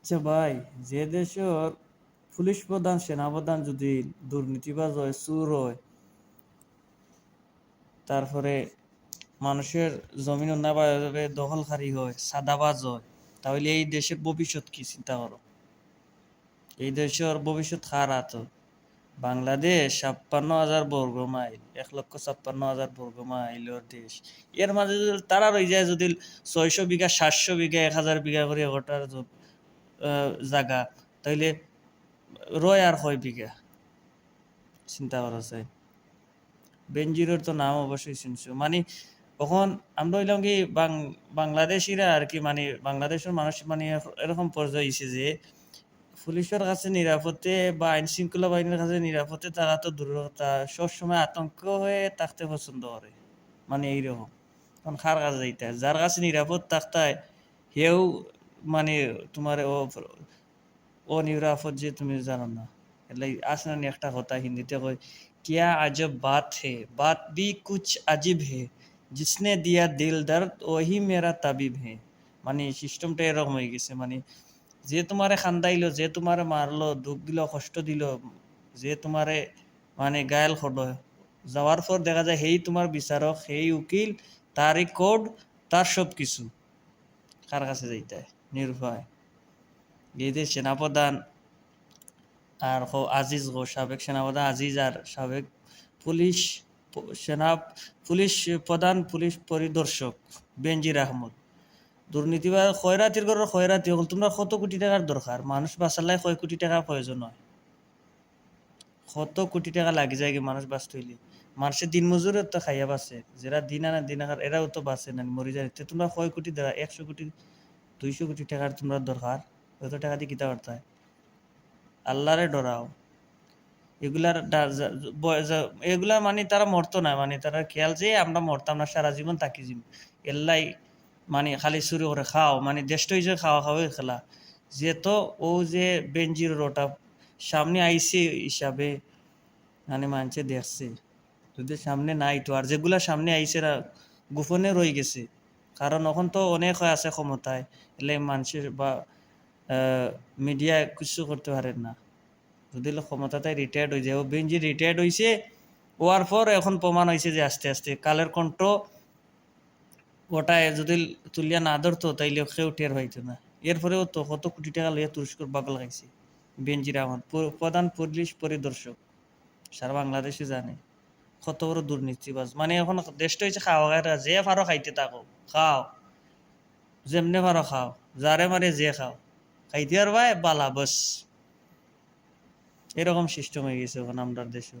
আচ্ছা ভাই, যে দেশের পুলিশ প্রধান, সেনাপ্রধান যদি দুর্নীতিবাজ হয়, চুর হয়, তারপরে মানুষের জমিন অন্যায়ভাবে দখলকারী হয়, সাদাবাজ হয়, তাহলে এই দেশের ভবিষ্যৎ কি চিন্তা করো? এই দেশের ভবিষ্যৎ খারাপ তো। বাংলাদেশ ছাপ্পান্ন হাজার বর্গ মাইল, এক লক্ষ ছাপ্পান্ন হাজার বর্গ মাইলের দেশ। এর মাঝে তারা রয়ে যায়, যদি ছয়শো বিঘা, সাতশো বিঘা, এক হাজার বিঘা করে ওটার জায়গা তাইলে রয় আর হয় বিঘা। চিন্তা করা যায়। বেঞ্জিরের তো নাম অবশ্যই শুনছো। মানে তখন আমরা হইলাম কি বাংলাদেশিরা আর কি মানে বাংলাদেশের মানুষ মানে এরকম পর্যায়ে হয়েছে যে পুলিশের কাছে নিরাপত্তে বা আইন শৃঙ্খলা বাহিনীর কাছে নিরাপত্তে থাকা তো কথা সবসময় আতঙ্ক হয়ে থাকতে পছন্দ করে। মানে এইরকম। তখন কার কাছে যাইতে? যার কাছে নিরাপদ থাকতায় হেও মানে তোমার ও ও নিউরাফত যে তুমি জানো না। એટલે આસનાની એકઠા একটা কথা হিন্দিতে હોય কিয়া আজব বাত হে, বাত বি কুচ আজিব হে, জিসনে দিয়া দিল দর্দ ওহি মেরা তাবিব হে। মানে সিস্টেমটা এরকম হয়ে গেছে। মানে যে তোমারে খান্দাইলো, যে তোমারে মারলো, দুঃখ দিল, কষ্ট দিল, যে তোমারে মানে গায়াল হলো যাওয়ার পর দেখা যায় হেই তোমার বিচারক, হেই উকিল, তারই কোড তার সব কিছু কার কাছে যাইতে নির্ভয়। যে সেনাপ্রধান আর হো আজিজ গো সাবেক সেনাপ্রধান আজিজ আর সাবেক পুলিশ সেনা, পুলিশ প্রধান, পুলিশ পরিদর্শক বেনজির আহমদ। দুর্নীতি বা খয়রাতির ঘরের খয়রাতি হল, তোমরা কত কোটি টাকার দরকার? মানুষ বাঁচালাই কয় কোটি টাকা প্রয়োজন হয়? কত কোটি টাকা লাগি যায় মানুষ বাঁচতে হইলে? মানুষের দিন মজুরের তো খাইয়া বাঁচে। যারা দিন আনা দিন আনার এরাও তো বাঁচে না, মরি যায়। তোমরা কয় কোটি দেওয়া একশো কোটি দুইশো কোটি টাকার তোমরা দরকার অত টাকা দিয়ে কিতা হয়? আল্লাহরে ডরাও। এগুলার ডা- যা- ব- যা- এগুলা মানে তারা মরতো না মানে তারা খেয়াল যে আমরা মরতাম না, সারা জীবন তাকি জীবন এল্লাই মানে খালি শুরু করে খাও মানে দেশটা হয়েছে খাওয়া খাওয়াই খেলা। যে তো ও যে বেঞ্জির ওটা সামনে আইসে হিসাবে মানে মানছে দেখছে। যদি সামনে নাই তো, আর যেগুলা সামনে আইসে গোপনে রয়ে গেছে। কারণ এখন তো অনেক হয়ে আছে ক্ষমতায়। এলে মানুষের বা মিডিয়া কিছু করতে পারেন না। যদি লোক ক্ষমতাটাই রিটায়ার্ড হয়ে যায়। ও বেঞ্জি রিটায়ার্ড হয়েছে হওয়ার পর এখন প্রমাণ হয়েছে যে আস্তে আস্তে কালের কণ্ঠ ওটায় যদি তুলিয়া না ধরতো, তাইলে কেউ টের হইতো না। এরপরেও তো কত কোটি টাকা লইয়া তুরস্কর বাগল খাইছে। বেনজির আহমদ প্রধান পুলিশ পরিদর্শক। সারা বাংলাদেশে জানে। কত বড় দুর্নীতিবাজ। মানে এখন দেশটা হয়েছে খাওয়া খাওয়া যে পারো খাইতে থাকো খাও। যেমনে পারো খাও যারে মারে যে খাও। খাইতে আর ভাই বালা বস এরকম সিস্টেম হয়ে গেছে এখন আমরা দেশে